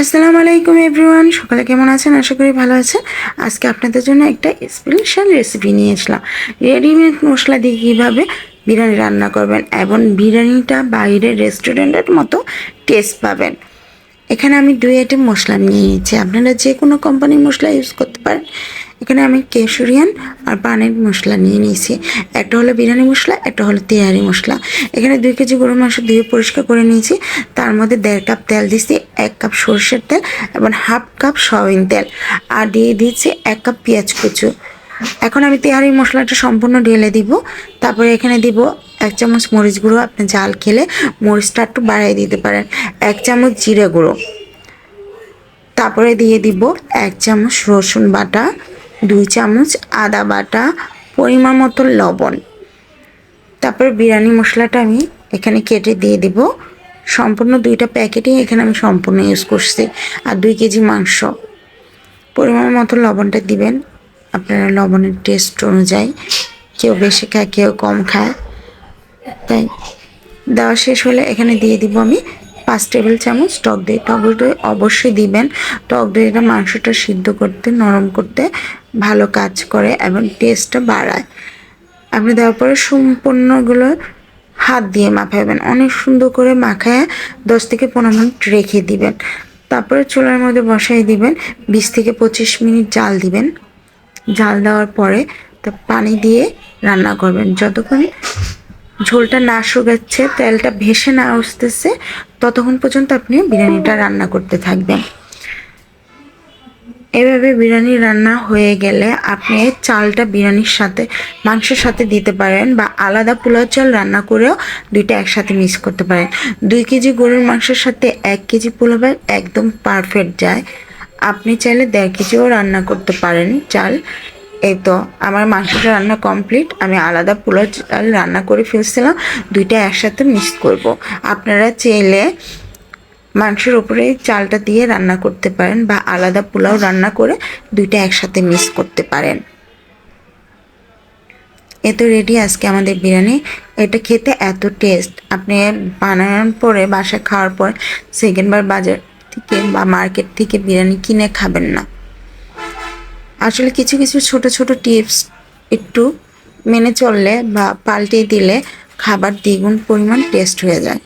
আসসালামু আলাইকুম এভরিওয়ান, সকালে কেমন আছেন? আশা করি ভালো আছেন। আজকে আপনাদের জন্য একটা স্পেশাল রেসিপি নিয়েছিলাম রেডিমেড মশলা দিয়ে কীভাবে বিরিয়ানি রান্না করবেন এবং বিরিয়ানিটা বাইরের রেস্টুরেন্টের মতো টেস্ট পাবেন। এখানে আমি দুই আইটেম মশলা নিয়ে নিয়েছি। আপনারা যে কোনো কোম্পানির মশলা ইউজ করতে পারেন। এখানে আমি কেশরিয়ান আর পানের মশলা নিয়ে নিয়েছি। একটা হলো বিরিয়ানি মশলা, একটা হলো তেহারি মশলা। এখানে দুই কেজি গরুর মাংস ধুয়ে পরিষ্কার করে নিয়েছি। তার মধ্যে দেড় কাপ তেল দিয়েছি, এক কাপ সরষের তেল এবং হাফ কাপ সয়াবিন তেল। আর দিয়ে দিয়েছি এক কাপ পেঁয়াজ কুচু। এখন আমি তেহারি মশলাটা সম্পূর্ণ ঢেলে দিব। তারপরে এখানে দিব এক চামচ মরিচ গুঁড়ো, আপনি জাল খেলে মরিচটা একটু বাড়িয়ে দিতে পারেন। এক চামচ জিরে গুঁড়ো। তারপরে দিয়ে দিব এক চামচ রসুন বাটা। দুই চামচ আদা বাটা, পরিমাণ মতো লবণ। তারপর বিরিয়ানি মশলাটা আমি এখানে কেটে দিয়ে দিব। সম্পূর্ণ দুইটা প্যাকেটই এখানে আমি সম্পূর্ণ ইউজ করছি। আর দুই কেজি মাংস। পরিমাণ মতো লবণটা দিবেন। আপনারা লবণের টেস্ট অনুযায়ী কেউ বেশি খায়, কেউ কম খায়। তাই দেওয়া শেষ হলে এখানে দিয়ে দিব আমি পাঁচ টেবিল চামচ টক দই। টক দই অবশ্যই দিবেন। টক দইটা মাংসটা সিদ্ধ করতে, নরম করতে ভালো কাজ করে এবং টেস্টটা বাড়ায়। আপনি দেওয়ার পরে সম্পূর্ণগুলো হাত দিয়ে মাখাবেন। অনেক সুন্দর করে মাখায় দশ থেকে পনেরো মিনিট রেখে দিবেন। তারপরে চুলার মধ্যে বসাই দিবেন। বিশ থেকে পঁচিশ মিনিট জাল দিবেন। জাল দেওয়ার পরে তা পানি দিয়ে রান্না করবেন। যতক্ষণ ঝোলটা না শুকাচ্ছে, তেলটা ভেসে না আসতেছে, ততক্ষণ পর্যন্ত আপনি বিরিয়ানিটা রান্না করতে থাকবেন। এভাবে বিরিয়ানি রান্না হয়ে গেলে আপনি চালটা বিরিয়ানির সাথে, মাংসের সাথে দিতে পারেন বা আলাদা পোলাও চাল রান্না করেও দুইটা একসাথে মিক্স করতে পারেন। দুই কেজি গরুর মাংসের সাথে এক কেজি পোলাও একদম পারফেক্ট যায়। আপনি চাইলে দেড় কেজিও রান্না করতে পারেন চাল। এই তো, আমার মাংসটা রান্না কমপ্লিট আমি আলাদা পোলাও চাল রান্না করে ফেলছিলাম, দুইটা একসাথে মিক্স করব। আপনারা চাইলে মাংসের উপরে চালটা দিয়ে রান্না করতে পারেন বা আলাদা পোলাও রান্না করে দুইটা একসাথে মিক্স করতে পারেন। এ তো রেডি আজকে আমাদের বিরিয়ানি। এটা খেতে এত টেস্ট আপনি বানানোর পরে, বাসায় খাওয়ার পর সেকেন্ডবার বাজার থেকে বা মার্কেট থেকে বিরিয়ানি কিনে খাবেন না। আসলে কিছু কিছু ছোট ছোট টিপস একটু মেনে চললে বা পাল্টে দিলে খাবার দ্বিগুণ পরিমাণ টেস্ট হয়ে যায়।